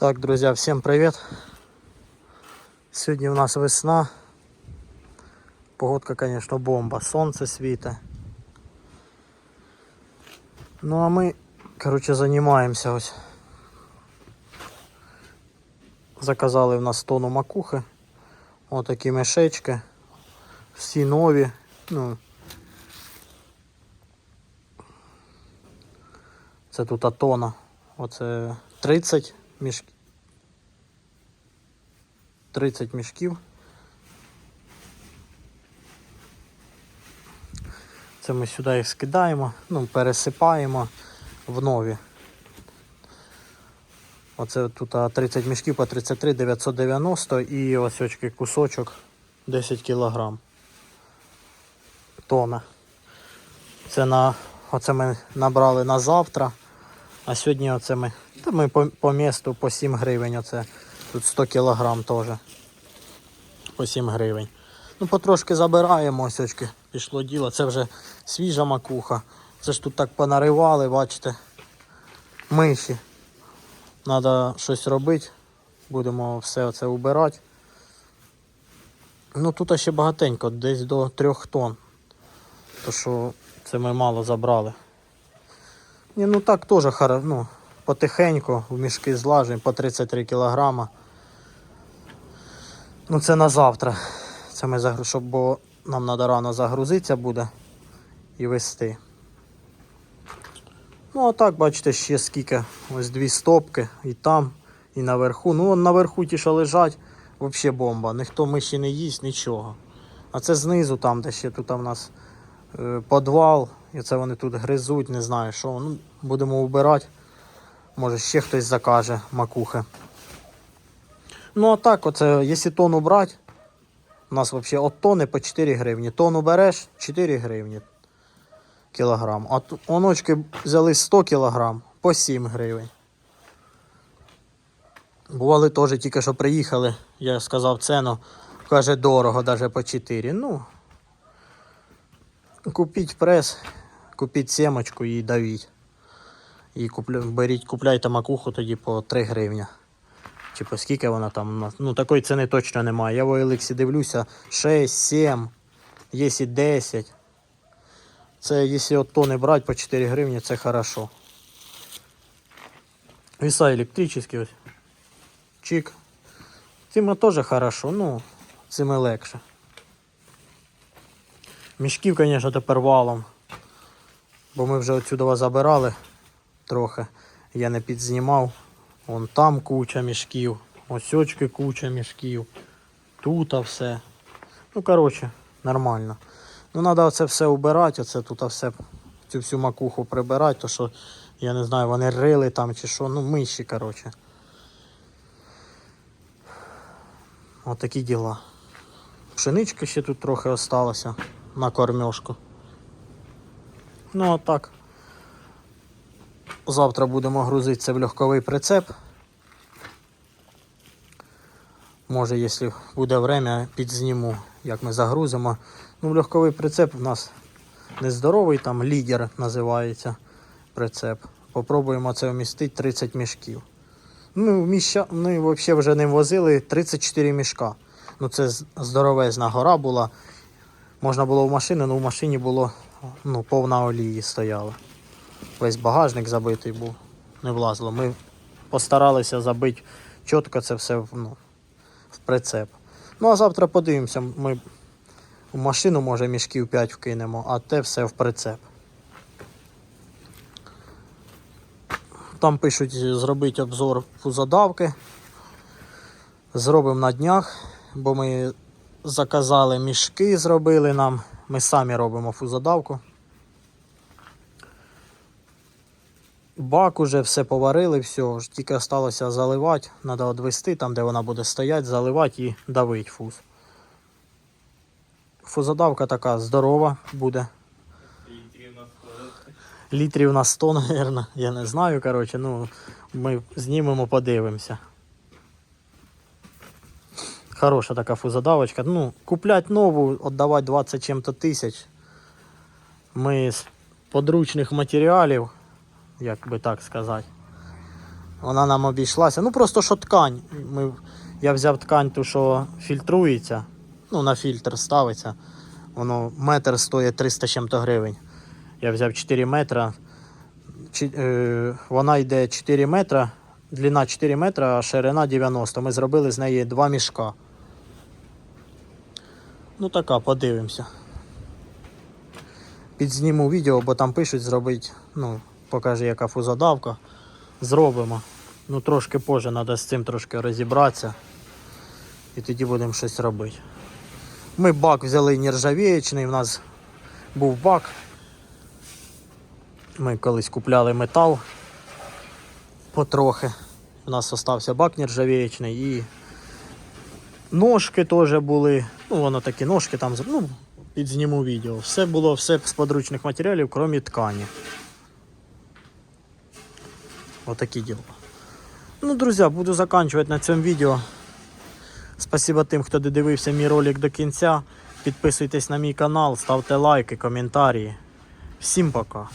Так, друзья, всем привет. Сегодня у нас весна. Погодка, конечно, бомба. Солнце світить. Ну а ми, короче, занимаемся ось. Заказали в нас тонну макухи. Отакі мішечки. Всі нові. Ну, це тут атона. Оце 30 Мішків. 30 мішків. Це ми сюди їх скидаємо, ну, пересипаємо в нові. Оце тут 30 мішків по 33 990 і ось очки кусочок 10 кілограм. Тона. Це на оце ми набрали на завтра. А сьогодні оце ми. Та ми по, по місту по 7 гривень. Оце тут 100 кілограм теж. По 7 гривень. Ну, потрошки забираємо ось. Пішло діло. Це вже свіжа макуха. Це ж тут так понаривали, бачите. Миші. Треба щось робити. Будемо все це убирати. Ну тут ще багатенько, десь до 3 тонн. То що це ми мало забрали. Ні, ну так теж ну, потихеньку в мішки злажуємо по 33 кілограма. Ну це на завтра. Це ми загру... щоб бо нам треба рано загрузитися буде і вести. Ну а так, бачите, ще скільки. Ось дві стопки і там, і наверху. Ну вон наверху ті, що лежать, взагалі бомба. Ніхто миші не їсть, нічого. А це знизу, там, де ще тут у нас підвал, і це вони тут гризуть, не знаю що. Ну, будемо вбирати. Може ще хтось закаже макухи. Ну а так, оце, якщо тонну брати, у нас взагалі от тони по 4 гривні. Тонну береш 4 гривні кілограм. А оночки взяли 100 кілограм по 7 гривень. Бували теж тільки що приїхали, я сказав ціну, каже дорого, навіть по 4. Ну, купіть прес, купіть семочку і давіть. І купля... беріть, купляйте макуху тоді по 3 гривні. Чи по скільки вона там. Ну такої ціни точно немає. Я в Еликсі дивлюся 6, 7, є і 10. Це якщо от тони брати по 4 гривні, це хорошо. Віса електричні ось. Чик. Цими теж хорошо, ну, цими легше. Мішків, звісно, тепер валом. Бо ми вже отсюди забирали трохи. Я не підзнімав. Вон там куча мішків. Ось очки куча мішків. Тут все. Ну, коротше, нормально. Ну, треба це все убирати, оце тут все, цю всю макуху прибирати, то що, я не знаю, вони рили там чи що, ну миші, коротше. Отакі діла. Пшенички ще тут трохи осталося на кормежку. Ну, а так. Завтра будемо грузити це в легковий прицеп. Може, якщо буде время, підзніму, як ми загрузимо. Ну, легковий прицеп у нас нездоровий, там лідер називається прицеп. Попробуємо це вмістити 30 мішків. Ну, міща... ми взагалі вже не возили 34 мішка. Ну, це здоровезна гора була. Можна було в машину, але в машині було ну, повна олії стояла. Весь багажник забитий був, не влазило. Ми постаралися забити чітко це все ну, в прицеп. Ну а завтра подивимося, ми в машину, може, мішків 5 вкинемо, а те все в прицеп. Там пишуть зробити обзор фузодавки. Зробимо на днях, бо ми заказали мішки, зробили нам. Ми самі робимо фузодавку. Бак уже все поварили, все, тільки залишилося заливати. Треба відвести там, де вона буде стояти, заливати і давити фуз. Фузодавка така здорова буде. Літрів на 100, мабуть, я не знаю, коротше, ну, ми знімемо, подивимося. Хороша така фузодавочка. Ну, купляти нову, віддавати 20 чим-то тисяч. Ми з подручних матеріалів, як би так сказати. Вона нам обійшлася. Ну просто що ткань. Ми, я взяв ткань, ту, що фільтрується. Ну, на фільтр ставиться. Воно метр стоїть 300 з чим-то гривень. Я взяв 4 метра. Чи, е, вона йде 4 метра, длина 4 метра, а ширина 90. Ми зробили з неї два мішка. Ну така, подивимося. Підзніму відео, бо там пишуть зробити, ну, покаже, яка фузодавка. Зробимо. Ну, трошки позже треба з цим трошки розібратися. І тоді будемо щось робити. Ми бак взяли нержавіючний, в нас був бак. Ми колись купляли метал потрохи. У нас залишився бак нержавіючний і ножки теж були. Ну, воно такі ножки там, ну, підзніму відео. Все було все з подручних матеріалів, крім ткані. Отакі діла. Ну, друзі, буду заканчувати на цьому відео. Спасибо тим, хто додивився мій ролик до кінця. Підписуйтесь на мій канал, ставте лайки, коментарі. Всім пока.